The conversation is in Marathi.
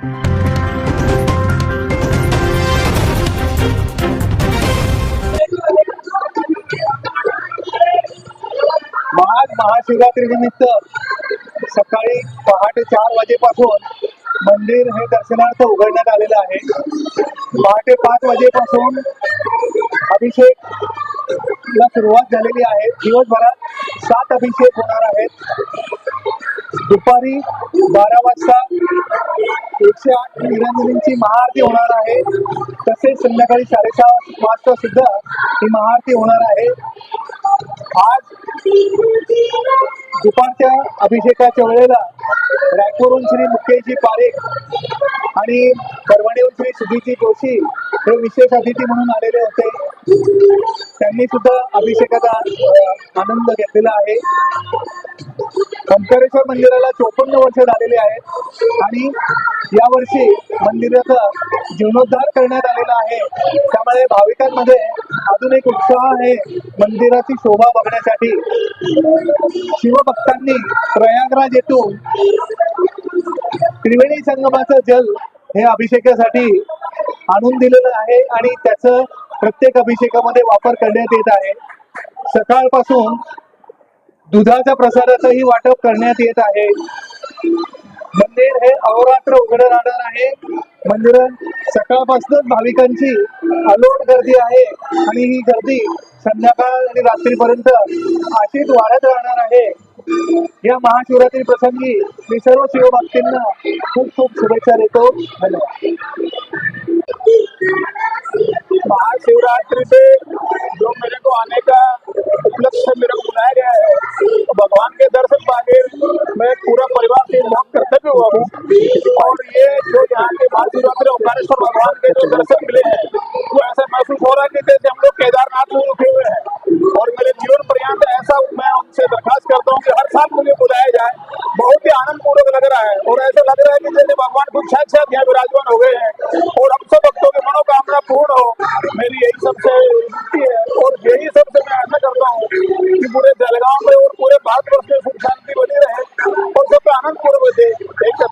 आज महाशिवरात्रीनिमित्त सकाळी पहाटे चार वाजेपासून मंदिर हे दर्शनार्थ उघडण्यात आलेलं आहे. पहाटे पाच वाजेपासून अभिषेक ला सुरुवात झालेली आहे. दिवसभरात सात अभिषेक होणार आहेत. दुपारी बारा वाजता एकशे आठ निरंजनींची महाआरती होणार आहे. तसेच संध्याकाळी साडेसहा वाजता सुद्धा ही महाआरती होणार आहे. आज दुपारच्या अभिषेकाच्या वेळेला रायपूरहून श्री मुकेशजी पारेख आणि परभणीहून श्री सुधीजी जोशी हे विशेष अतिथी म्हणून आलेले होते. त्यांनी सुद्धा अभिषेकाचा आनंद घेतलेला आहे. ओंकारेश्वर मंदिराला चोपन्न वर्ष झालेले आहेत. आणि यावर्षी मंदिराचा जीर्णोद्धार करण्यात आलेला आहे. त्यामुळे भाविकांमध्ये अजून एक उत्साह आहे मंदिराची शोभा बघण्यासाठी. शिवभक्तांनी प्रयागराज येथून त्रिवेणी संगमाचं जल हे अभिषेकासाठी आणून दिलेलं आहे आणि त्याचं प्रत्येक अभिषेकामध्ये वापर करण्यात येत आहे. सकाळपासून दुधाच्या प्रसादाचंही वाटप करण्यात येत आहे. मंदिर हे अहोरात्र उघडं राहणार आहे. मंदिरात सकाळपासूनच भाविकांची अलोट गर्दी आहे आणि ही गर्दी संध्याकाळ आणि रात्रीपर्यंत अशीच वाढत राहणार आहे. या महाशिवरात्री प्रसंगी मी सर्व शिवभक्तींना खूप खूप शुभेच्छा देतो. धन्यवाद. महाशिवरात्रि पे जो मेरे को आने का उपलक्ष्य मेरे को बुलाया गया है तो भगवान के दर्शन पाके मैं पूरा परिवार से बहुत कर्तव्य हुआ हूँ। और ये जो यहाँ के महाशिवरात्रि ओंकारेश्वर भगवान के जो दर्शन मिले हैं ऐसा लग रहा है कि जैसे भगवान खुद साक्षात यहाँ विराजमान हो गए हैं और हम सब भक्तों की मनोकामना पूर्ण हो, मेरी यही सबसे है और यही सबसे मैं आशा करता हूँ कि पूरे जलगांव में और पूरे भारतवर्ष में सुख शांति बनी रहे और सब आनंद पूर्व दे एक